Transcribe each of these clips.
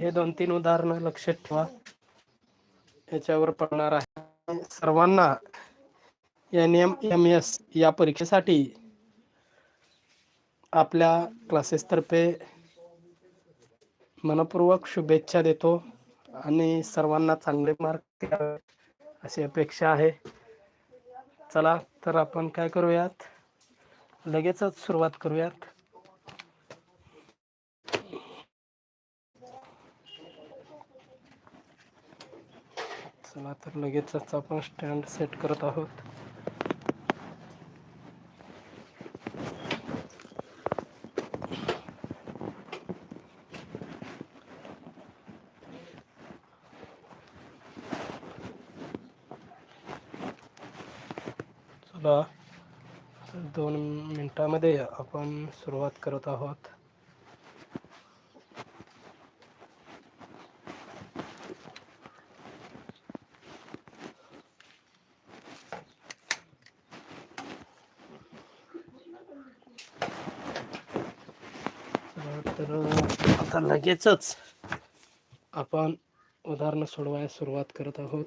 हे दोन तीन उदाहरणं लक्षात ठेवा. याच्यावर पडणार आहे. सर्वांना एन एम एम एस या परीक्षेसाठी आपल्या क्लासेसतर्फे मनपूर्वक शुभेच्छा देतो आणि सर्वांना चांगले मार्क अशी अपेक्षा आहे. चला तर आपण काय करूयात? लगेचच सुरुवात करूयात. चला तर लगेचच आपण स्टँड सेट करत आहोत. चला दोन मिनटामध्ये आपण सुरुवात करत आहोत चला तर आता लगेचच. आपण उदाहरणं सोडवायला सुरुवात करत आहोत.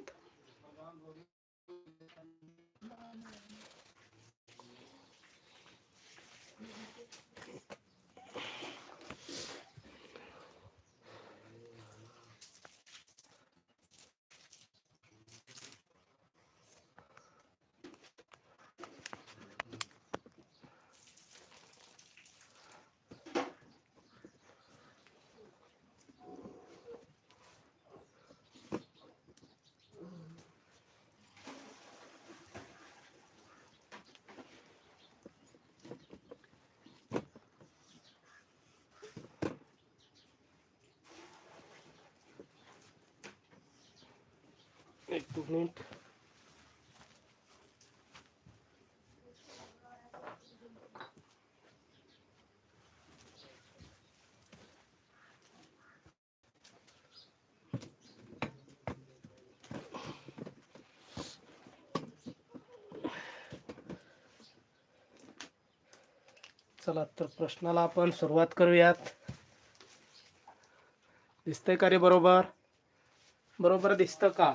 एक मिनिट. चला तर प्रश्नाला आपण सुरुवात करूयात. दिसतंय का रे बरोबर? बरोबर दिसतं का?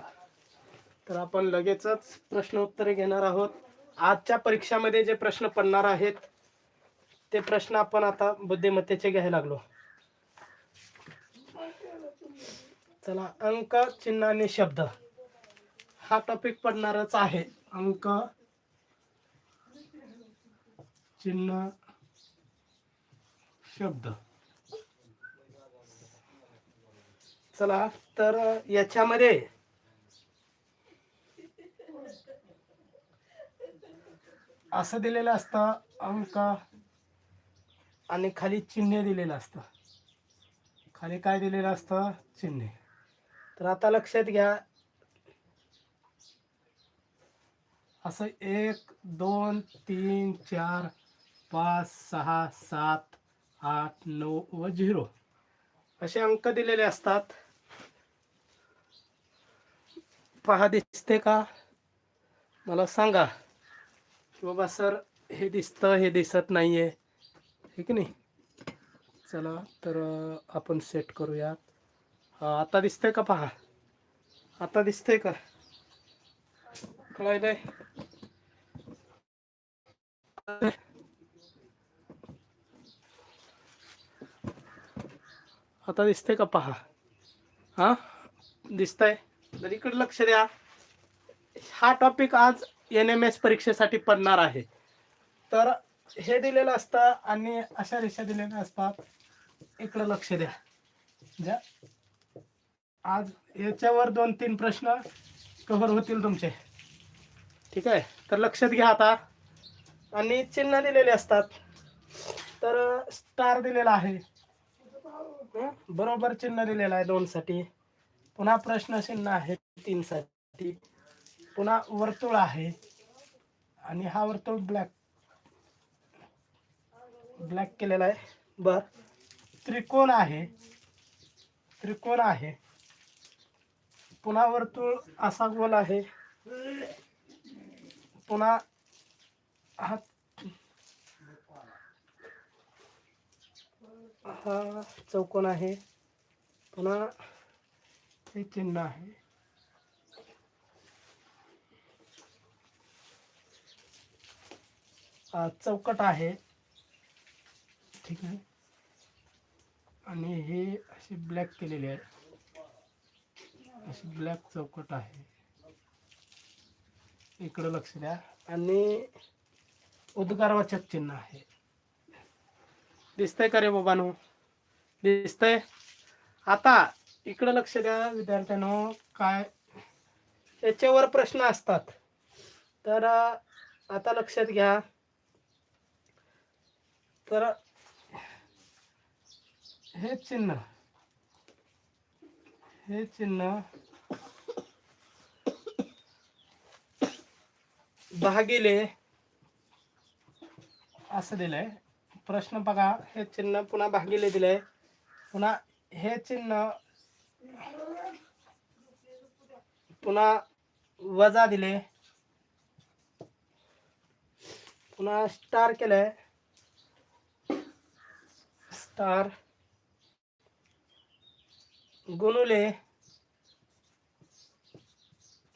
तर आपण लगेचच प्रश्न उत्तरे घेणार आहोत. आजच्या परीक्षामध्ये जे प्रश्न पडणार आहेत ते प्रश्न आपण आता बुद्धिमत्तेचे घ्यायला लागलो. चला अंक चिन्ह आणि शब्द. हा टॉपिक पडणारच आहे. अंक चिन्ह शब्द. चला तर याच्यामध्ये असं दिलेलं असतं अंक आणि खाली चिन्ह दिलेलं असतं. खाली काय दिलेलं असतं? चिन्ह. तर आता लक्षात घ्या. असं एक दोन तीन चार पाच सहा सात आठ नऊ व झिरो. असे अंक दिलेले असतात. पहा दिसते का? मला सांगा. की बाबा सर हे दिसतं हे दिसत नाही आहे हे की नाही? चला तर आपण सेट करूयात. आता दिसतंय का पहा? आता दिसतंय का? कळायलंय? आता दिसतंय का पहा? हा? दिसतंय? तर इकडे लक्ष द्या. हा टॉपिक आज एन एम एस परीक्षेसाठी पडणार आहे. तर हे दिलेलं असतं आणि अशा रेषा दिलेल्या असतात. इकडे लक्ष द्या. ज्या आज याच्यावर दोन तीन प्रश्न कव्हर होतील तुमचे. ठीक आहे? तर लक्षात घ्या आता. आणि चिन्ह दिलेले असतात. तर स्टार दिलेला आहे. बरोबर चिन्ह दिलेलं आहे दोन साठी पुन्हा प्रश्न चिन्ह आहे तीन साठी पुन्हा वर्तुळ आहे. आणि हा वर्तुळ ब्लॅक ब्लॅक केलेला आहे. बर. त्रिकोण आहे. त्रिकोण आहे. पुन्हा वर्तुळ असा गोल आहे. पुन्हा हा हा चौकोन आहे. पुन्हा हे चिन्ह आहे. चौकट आहे. ठीक आहे. आणि हे अशी ब्लॅक केलेली आहे. अशी ब्लॅक चौकट आहे. इकडं लक्ष द्या. आणि उद्गारवाचक चिन्ह आहे. दिसतंय का रे बाबानो? दिसतंय? आता इकडं लक्ष द्या विद्यार्थ्यांनो काय? याच्यावर प्रश्न असतात. तर आता लक्षात घ्या. तर हे चिन्ह हे चिन्ह भागिले असं दिलंय. प्रश्न बघा हे चिन्ह पुन्हा भागिले दिलंय. पुन्हा हे चिन्ह पुन्हा वजा दिले पुन्हा स्टार केलंय. तर गुणुले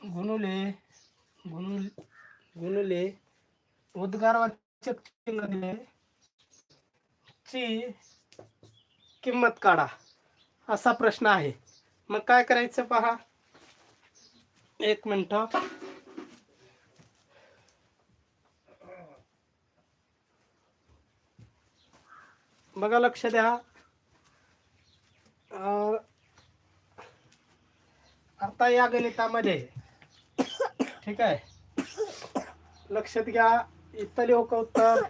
गुणुले गुणुल गुणुले उद्गारवाचक चिन्ह दिले ची किंमत काढा असा प्रश्न आहे. मग काय करायचं पहा? एक मिनटं. बघा लक्ष द्या. आता या गणितामध्ये ठीक आहे. लक्षात घ्या इथं लिहू का उत्तर?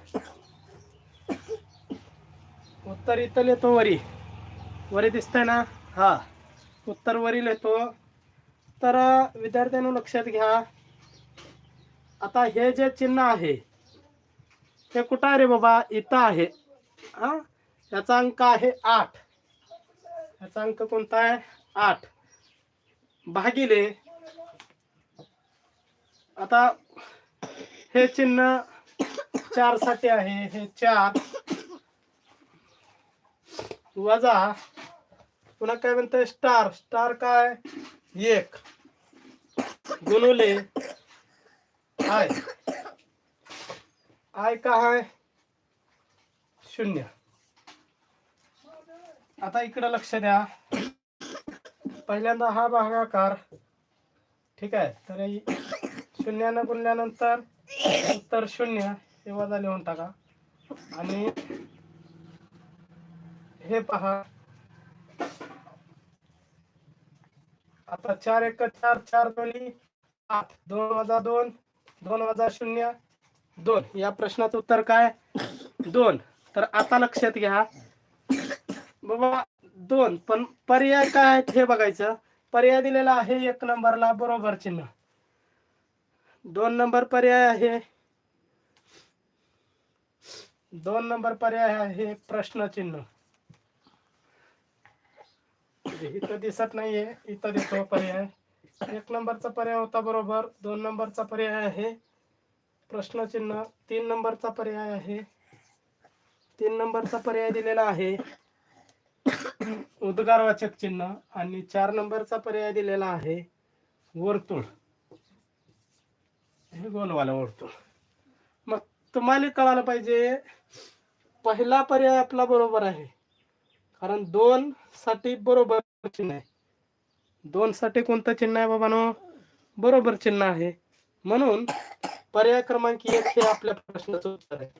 उत्तर इथं लिहितो वरी. वरी दिसतंय ना? हा. उत्तर वरी लिहितो. तर अं, विद्यार्थ्यांनो लक्षात घ्या. आता हे जे चिन्ह आहे ते कुठं आहे रे बाबा? इथं आहे. हा? याचा अंक आहे आठ. याचा अंक कोणता आहे? आठ. भागिले. आता हे चिन्ह चारसाठी आहे हे चार. वजा. पुन्हा काय म्हणतंय स्टार. स्टार काय? एक. गुणुले. आय. आय का आहे शून्य. आता इकडं लक्ष द्या. पहिल्यांदा हा भागाकार ठीक आहे? तर शून्यानं गुणल्यानंतर उत्तर शून्य. हे वजा लिहून टाका. आणि हे पहा. आता चार एक चार चार दोन्ही आठ. दोन वजा दोन दोन वजा शून्य दोन. या प्रश्नाचं उत्तर काय? दोन. तर आता लक्षात घ्या. बाबा दोन. पण पर्याय काय आहेत हे बघायचं. पर्याय दिलेला आहे एक नंबरला बरोबर चिन्ह. दोन नंबर पर्याय आहे. दोन नंबर पर्याय आहे प्रश्न चिन्ह. इथं दिसत नाहीये इथं दिसतो पर्याय. एक नंबरचा पर्याय होता बरोबर दोन नंबरचा पर्याय आहे. प्रश्न चिन्ह तीन नंबरचा पर्याय आहे. तीन नंबरचा पर्याय दिलेला आहे. उद्गारवाचक चिन्ह आणि चार नंबरचा पर्याय दिलेला आहे वर्तुळ. हे गोलवाला वर्तुळ. मग तुम्हाला कळायला पाहिजे पहिला पर्याय आपला बरोबर आहे. कारण दोन साठी बरोबर चिन्ह आहे. दोन साठी कोणतं चिन्ह आहे बाबानो? बरोबर चिन्ह आहे. म्हणून पर्याय क्रमांक एक हे आपल्या प्रश्नाचं उत्तर आहे.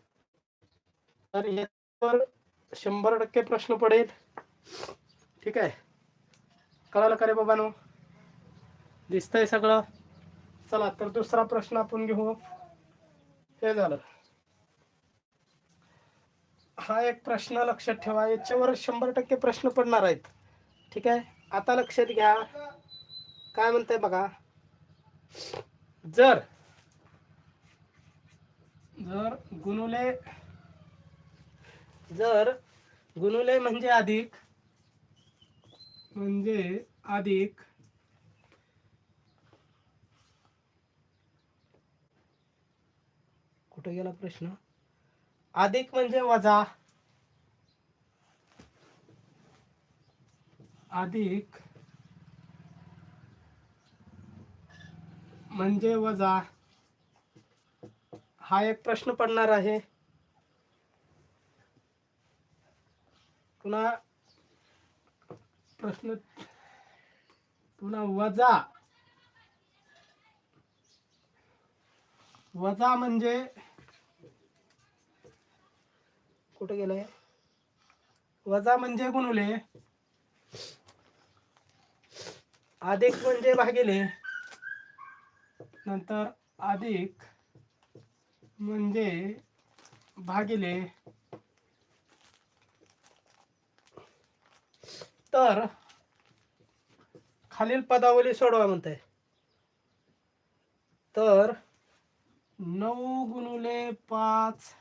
तर यावर शंभर टक्के प्रश्न पडेल. ठीक आहे. कळालं का रे बाबानो? दिसतंय सगळं. चला तर दुसरा प्रश्न आपण घेऊ. हे झालं. हा एक प्रश्न लक्षात ठेवा. याच्यावर शंभर टक्के प्रश्न पडणार आहेत. ठीक आहे? आता लक्षात घ्या. काय म्हणताय बघा? जर जर गुणुले जर गुणुले म्हणजे अधिक म्हणजे अधिक कुठे गेला प्रश्न? अधिक म्हणजे वजा. अधिक म्हणजे वजा. हा एक प्रश्न पडणार आहे. पुन्हा प्रश्न पुन्हा वजा. वजा म्हणजे? कुठे गेलंय? वजा म्हणजे गुणुले. अधिक म्हणजे भागिले. नंतर अधिक म्हणजे भागिले. तर खालील पदावली सोडवा म्हणते तर नऊ गुणुले पाच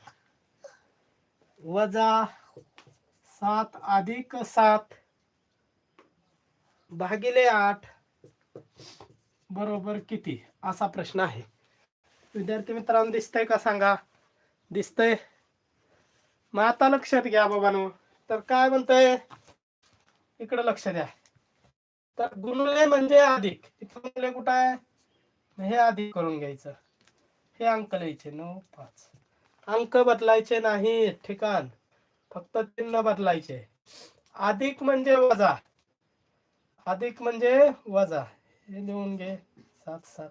वजा सात अधिक सात भागिले आठ बरोबर किती? असा प्रश्न आहे. विद्यार्थी मित्रांनो दिसतंय का सांगा? दिसतंय. मग आता लक्षात घ्या बाबांनो. तर काय म्हणतंय? इकडे लक्ष द्या. तर गुणले म्हणजे अधिक. इथं कुठं आहे? हे अधिक करून घ्यायचं. हे अंक लिहायचे. नऊ पाच. अंक बदलायचे नाही ठिकाण. फक्त चिन्ह बदलायचे. अधिक म्हणजे वजा. अधिक म्हणजे वजा. हे लिहून घे. सात सात.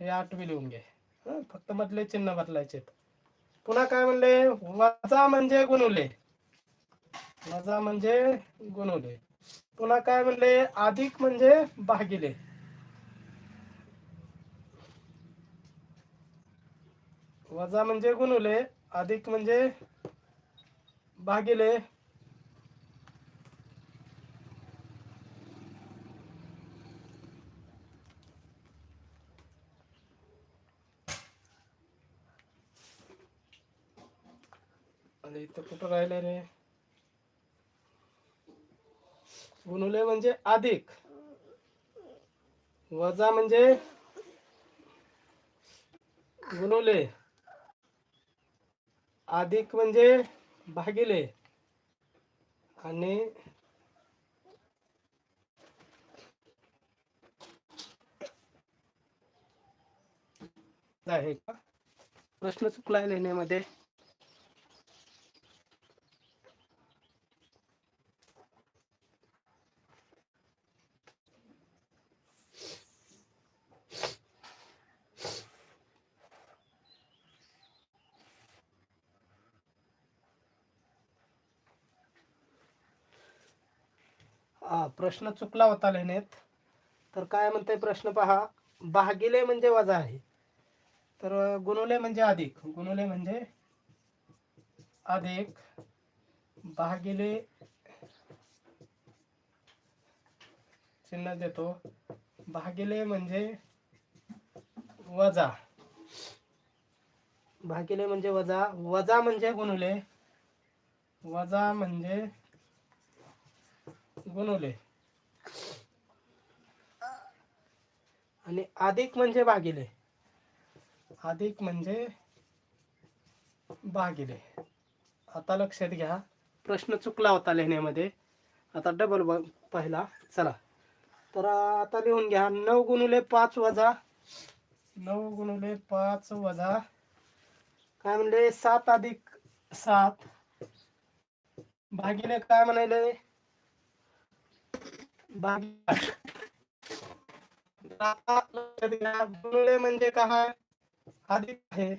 हे आठवी लिहून घे. फक्त मधले चिन्ह बदलायचे पुन्हा काय म्हणले? वजा म्हणजे गुणवले वजा म्हणजे गुणवले पुन्हा काय म्हणले? अधिक म्हणजे भागिले. वजा म्हणजे गुणवले अधिक म्हणजे भागिले. इथं कुठं राहिलं रे? गुणुले म्हणजे अधिक. वजा म्हणजे गुणुले. अधिक म्हणजे भागिले. आणि आहे का? प्रश्न चुकला लिहिण्यामध्ये हा प्रश्न चुकला होता लिहिण्यात तर काय म्हणते प्रश्न पहा. भागिले म्हणजे वजा आहे. तर गुणुले म्हणजे अधिक. गुणुले म्हणजे अधिक. भागिले चिन्ह देतो. भागिले म्हणजे वजा. भागिले म्हणजे वजा. वजा म्हणजे गुणुले. वजा म्हणजे गुणुले. आणि अधिक म्हणजे भागिले अधिक म्हणजे भागिले आता लक्षात घ्या प्रश्न चुकला होता लिहिण्यामध्ये. आता डबल पहिला. चला. तर आता लिहून घ्या नऊ गुणुले पाच वजा. नऊ गुणुले पाच वजा. काय म्हणले? सात अधिक सात. भागिले काय म्हणाले भागिले आता लक्षात घ्या गुणुले म्हणजे काय? अधिक आहे.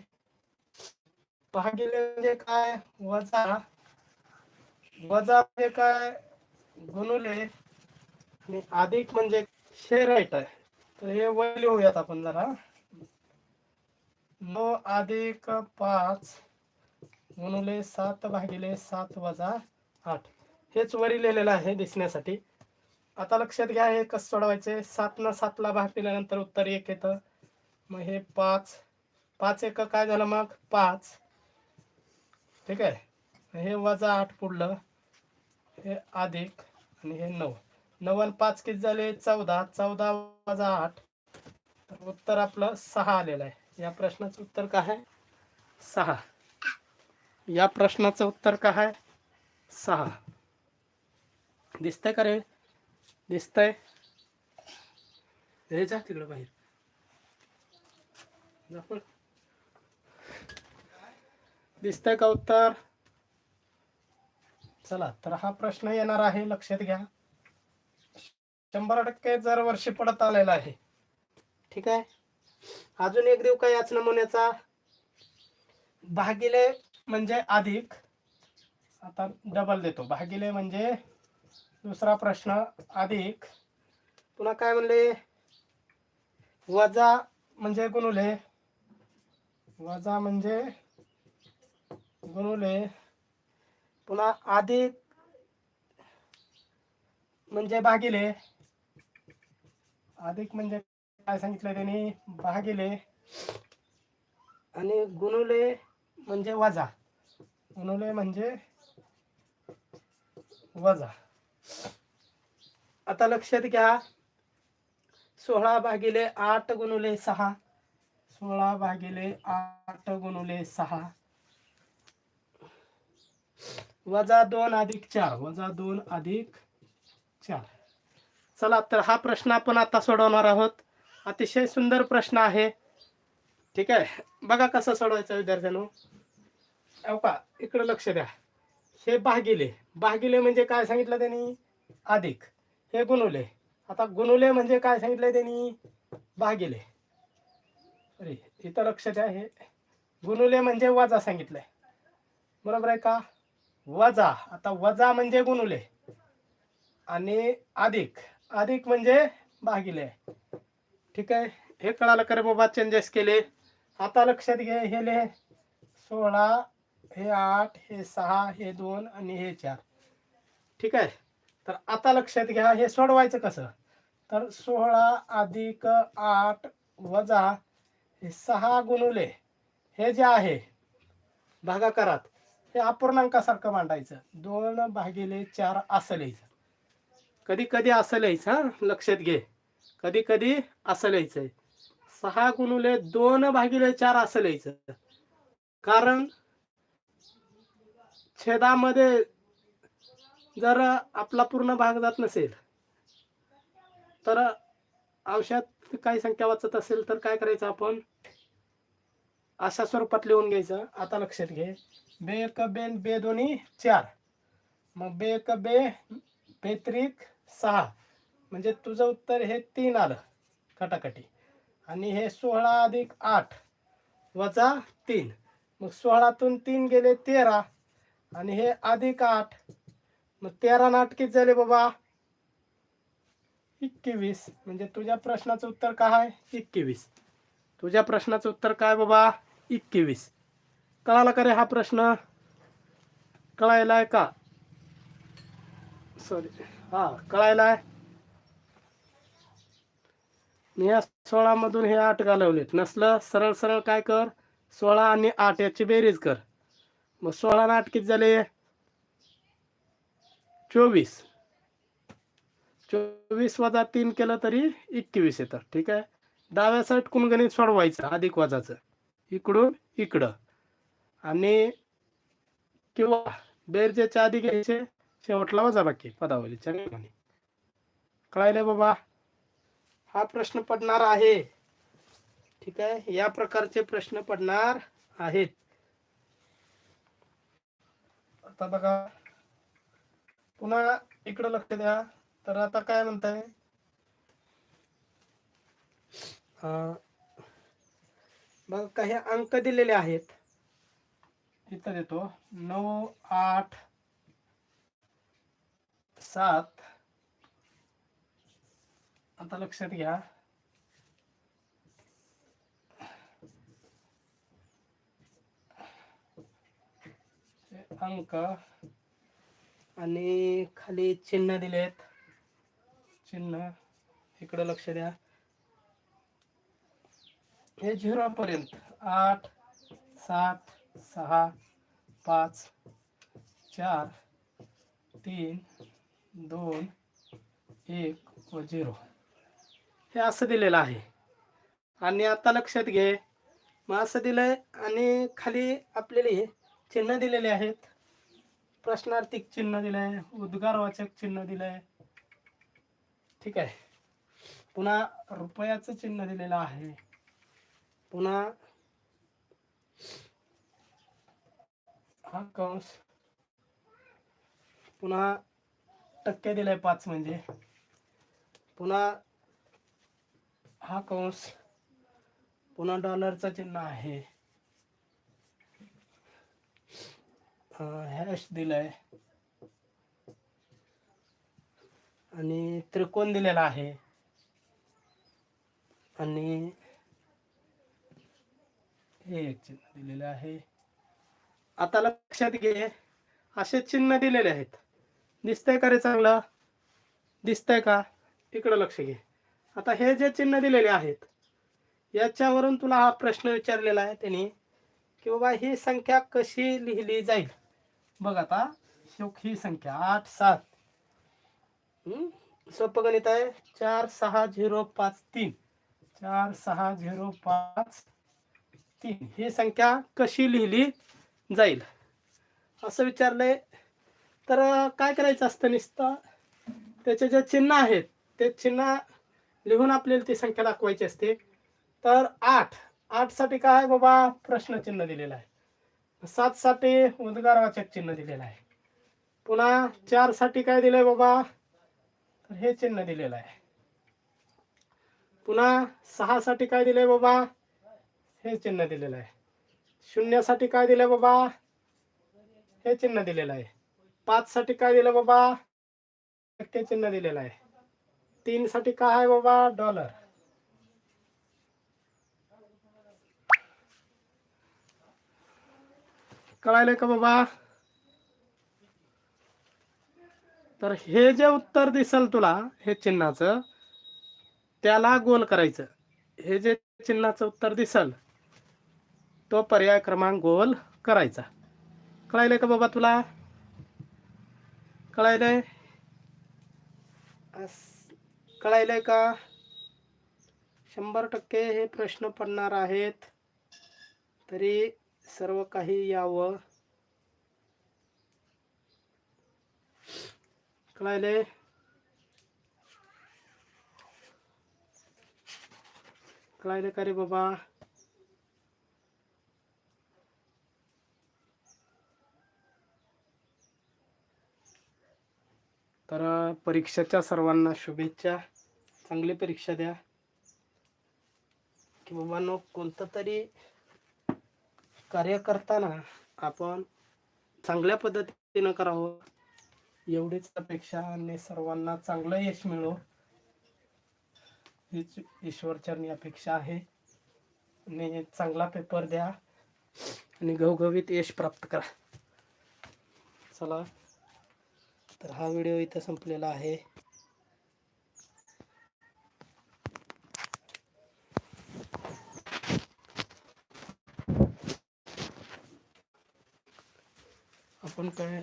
भागिले म्हणजे काय? वजा. वजा म्हणजे काय? गुणुले. आणि अधिक म्हणजे शेराईट आहे. तर हे वय लिहूयात आपण जरा. नऊ अधिक पाच गुणुले सात भागिले सात वजा आठ. हेच वरी लिहिलेलं आहे दिसण्यासाठी. आता लक्षात घ्या हे कसं सोडवायचे सात न सातला भाग दिल्यानंतर उत्तर एक येतं. मग हे पाच पाच एक काय झालं मग? पाच. ठीक आहे? हे वजा आठ पुढलं. हे अधिक आणि हे नऊ. नऊ आणि पाच किती झाले? चौदा. चौदा वजा आठ. तर उत्तर आपलं सहा आलेलं आहे. या प्रश्नाचं उत्तर काय आहे? सहा. या प्रश्नाचं उत्तर काय आहे? सहा. दिसतंय का रे? दिसतंय. हे जा तिकडं बाहेर. दिसतंय का उत्तर? चला तर हा प्रश्न येणार आहे लक्षात घ्या. शंभर टक्के जर वर्षी पडत आलेला आहे. ठीक आहे? अजून एक देऊ का याच नमुन्याचा? भागिले म्हणजे अधिक. आता डबल देतो. भागिले म्हणजे दुसरा प्रश्न अधिक. पुन्हा काय म्हणले? वजा म्हणजे गुणुले. वजा म्हणजे गुणुले. पुन्हा अधिक म्हणजे भागिले. अधिक म्हणजे काय सांगितलं त्यांनी? भागिले. आणि गुणुले म्हणजे वजा. गुणुले म्हणजे वजा. आता लक्षात घ्या. सोळा भागिले आठ गुणुले सहा. सोळा भागिले आठ गुणुले सहा. वजा दोन अधिक चार. वजा दोन अधिक चार. चला तर हा प्रश्न आपण आता सोडवणार आहोत. अतिशय सुंदर प्रश्न आहे. ठीक आहे? बघा कसं सोडवायचं विद्यार्थ्यानो. का इकडं लक्ष द्या. हे भागिले भागिले म्हणजे काय सांगितलं त्यांनी? अधिक. हे गुणुले. आता गुणुले म्हणजे काय सांगितलंय त्यांनी? भागिले अरे इथं लक्ष द्या हे गुणुले म्हणजे वजा सांगितलंय. बरोबर आहे का? वजा. आता वजा म्हणजे गुणुले. आणि अधिक. अधिक म्हणजे भागिले ठीक आहे? हे कळालं करे बाबा? चेंजेस केले. आता लक्षात घे. हे सोळा हे आठ हे सहा हे दोन आणि हे चार. ठीक आहे? तर आता लक्षात घ्या हे सोडवायचं कसं? तर सोळा अधिक आठ वजा हे सहा गुणुले. हे जे आहे भागाकारात हे अपूर्णांकासारखं मांडायचं. दोन भागिले चार असं लिहायचं. कधी कधी असं लिहायचं हां? लक्षात घे. कधी कधी असं लिहायचं सहा गुणुले दोन भागिले चार असं लिहायचं. कारण छेदामध्ये जर आपला पूर्ण भाग जात नसेल तर अंशात काही संख्या वाचत असेल तर काय करायचं आपण? अशा स्वरूपात लिहून घ्यायचं. आता लक्षात घे. बे एक बेन बे दोन्ही चार. मग बे एक बे बेत्रिक सहा. म्हणजे तुझं उत्तर हे तीन आलं कटाकटी आणि हे सोळा अधिक आठ वजा तीन. मग सोळातून तीन गेले तेरा. आणि हे अधिक आठ मग तेरा नाटकीच झाले बाबा. एकवीस. म्हणजे तुझ्या प्रश्नाचं उत्तर काय आहे एकवीस. तुझ्या प्रश्नाचं उत्तर काय बाबा? एकवीस. कळाला का रे हा प्रश्न? कळायलाय का? सॉरी हा कळायलाय. मी या सोळा मधून हे आठ घालवलेत. नसलं सरळ सरळ काय कर? सोळा आणि आठ याची बेरीज कर. मग सोळा ना आठ किती झाले? चोवीस. चोवीस वजा तीन केलं तरी एकवीस येतं. ठीक आहे? डाव्या साईडकून गणित सोडवायचं? अधिक वजाचं. इकडून इकडं. आणि किंवा बेरजेच्या आधी घ्यायचे शेवटला वजा बाकी पदावलीच्या नियमाने कळायले बाबा? हा प्रश्न पडणार आहे. ठीक आहे? या प्रकारचे प्रश्न पडणार आहेत. आता बघा. पुन्हा इकडं लक्ष द्या. तर आता काय म्हणताय? अं, बघा काही अंक दिलेले आहेत. इथं देतो. नऊ आठ सात. आता लक्षात घ्या हे अंक आणि खाली चिन्ह दिले आहेत चिन्ह इकडं लक्ष द्या. हे झिरो पर्यंत आठ सात सहा पाच चार तीन दोन एक व झिरो. हे असं दिलेलं आहे. आणि आता लक्षात घे. मग असं दिलंय आणि खाली आपल्याला हे चिन्ह दिलेले आहेत. प्रश्नार्थिक चिन्ह दिलंय उद्गारवाचक चिन्ह दिलंय. ठीक आहे. पुन्हा रुपयाचं चिन्ह दिलेलं आहे. पुन्हा हा कंस. पुन्हा टक्के दिलाय पाच म्हणजे. पुन्हा हा कंस. पुन्हा डॉलरचं चिन्ह आहे. हॅश दिलाय. आणि त्रिकोण दिलेला आहे. आणि हे एक चिन्ह दिलेलं आहे. आता लक्षात घे असे चिन्ह दिलेले आहेत. दिसतंय का रे चांगलं? दिसतंय का? इकडं लक्ष घे. आता हे जे चिन्ह दिलेले आहेत याच्यावरून तुला हा प्रश्न विचारलेला आहे त्यांनी की बाबा ही संख्या कशी लिहिली जाईल? बघ आता शोक ही संख्या आठ सात. हम्म? सोपं गणित आहे. चार सहा झिरो पाच तीन. चार सहा झिरो पाच तीन. ही संख्या कशी लिहिली जाईल? असं विचारलंय. तर काय करायचं असतं नुसतं? त्याचे जे चिन्ह आहेत ते चिन्ह लिहून आपल्याला ती संख्या दाखवायची असते. तर आठ. आठसाठी काय बाबा? प्रश्नचिन्ह दिलेलं आहे. सात साठी उद्गारवाचक चिन्ह दिलेलं आहे. पुन्हा चारसाठी काय दिलंय बाबा? तर हे चिन्ह दिलेलं आहे. पुन्हा सहा साठी काय दिलंय बाबा? हे चिन्ह दिलेलं आहे. शून्यासाठी काय दिलंय बाबा? हे चिन्ह दिलेलं आहे. पाच साठी काय दिलं बाबा? ते चिन्ह दिलेलं आहे. तीन साठी काय आहे बाबा? डॉलर. कळायलंय का बाबा? तर हे जे उत्तर दिसल तुला हे चिन्हाचं त्याला गोल करायचं. हे जे चिन्हाचं उत्तर दिसल तो पर्याय क्रमांक गोल करायचा. कळायलंय का बाबा तुला? कळायलंय? अस- कळायलंय का? शंभर टक्के हे प्रश्न पडणार आहेत. तरी सर्व काही यावं. कळायले? कळायले का रे बाबा? तर परीक्षेच्या सर्वांना शुभेच्छा. चांगली परीक्षा द्या. की बाबांनो कोणतं तरी कार्य करताना आपण चांगल्या पद्धतीनं करावं. एवढीच अपेक्षा आणि सर्वांना चांगलं यश मिळो हीच ईश्वरचरणी अपेक्षा आहे. आणि चांगला पेपर द्या आणि घवघवीत यश प्राप्त करा. चला तर हा व्हिडिओ इथं संपलेला आहे आपण काय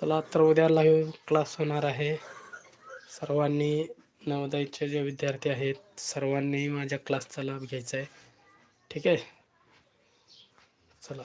चला तर उद्या लाईव्ह क्लास होणार आहे. सर्वांनी नवोदयचे जे विद्यार्थी आहेत सर्वांनी माझ्या क्लासचा लाभ घ्यायचा आहे. ठीक आहे? चला.